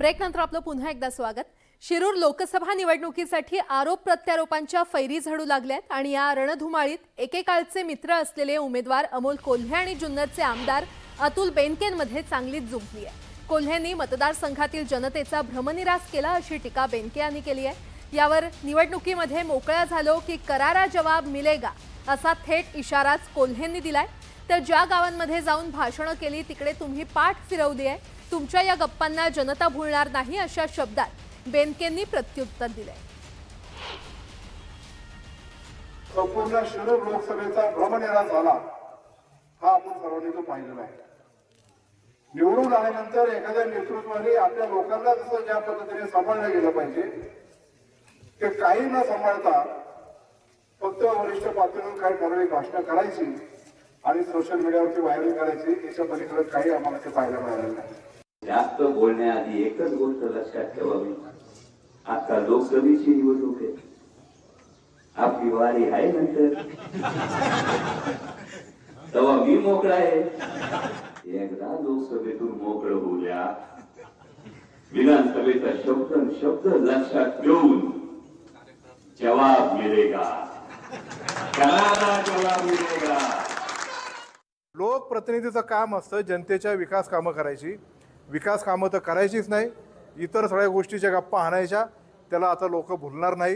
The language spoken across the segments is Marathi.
ब्रेकनंतर आपलं पुन्हा एकदा स्वागत. शिरूर लोकसभा निवडणुकीसाठी आरोप प्रत्यारोपांच्या फैरी झडू लागल्यात आणि या रणधुमाळीत एकेकाळचे मित्र असलेले उमेदवार अमोल कोल्हे आणि जुन्नरचे आमदार अतुल बेनकेंमध्ये चांगलीच जुंपली आहे. कोल्हेंनी मतदारसंघातील जनतेचा भ्रमनिरास केला अशी टीका बेनके यांनी केली आहे. यावर निवडणुकीमध्ये मोकळ्या झालो की करारा जवाब मिलेगा असा थेट इशाराच कोल्हेंनी दिलाय. तर ज्या गावांमध्ये जाऊन भाषणं केली तिकडे तुम्ही पाठ फिरवली आहे तुमच्या या गप्पांना जनता भुलणार नाही अशा शब्दात बेनकेंनी प्रत्युत्तर दिले संपूर्ण शिरूर लोकसभेचा भ्रमनिरा झाला. हा आपण सर्वांनी तो पाहिलेला आहे. निवडून आल्यानंतर एखाद्या नेतृत्वाने आपल्या लोकांना जसं ज्या पद्धतीने सांभाळलं गेलं पाहिजे ते काही न सांभाळता फक्त वरिष्ठ पातळीवर काही ठराविक भाषणं करायची सोशल मीडियावरती व्हायरल करायची याच्या पलीकडे काही आम्हाला ते पाहायला मिळालं नाही. जास्त बोलण्याआधी एकच गोष्ट लक्षात ठेवावी. आता लोकसभेची निवडणूक आहे. आपली वारी आहे नंतर. तेव्हा मी मोकळा आहे. एकदा लोकसभेतून मोकळं होऊया. विधानसभेचा शब्द शब्द लक्षात घेऊन जवाब मिळेगा. जवाब मिळेगा लोकप्रतिनिधीचं काम असतं जनतेच्या विकास कामं करायची. विकास कामं तर करायचीच नाही. इतर सगळ्या गोष्टीच्या गप्पा हाणायच्या त्याला आता लोक भुलणार नाही.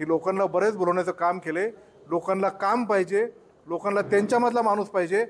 ही लोकांना बरेच बोलवण्याचं काम केले लोकांना काम पाहिजे. लोकांना त्यांच्यामधला माणूस पाहिजे.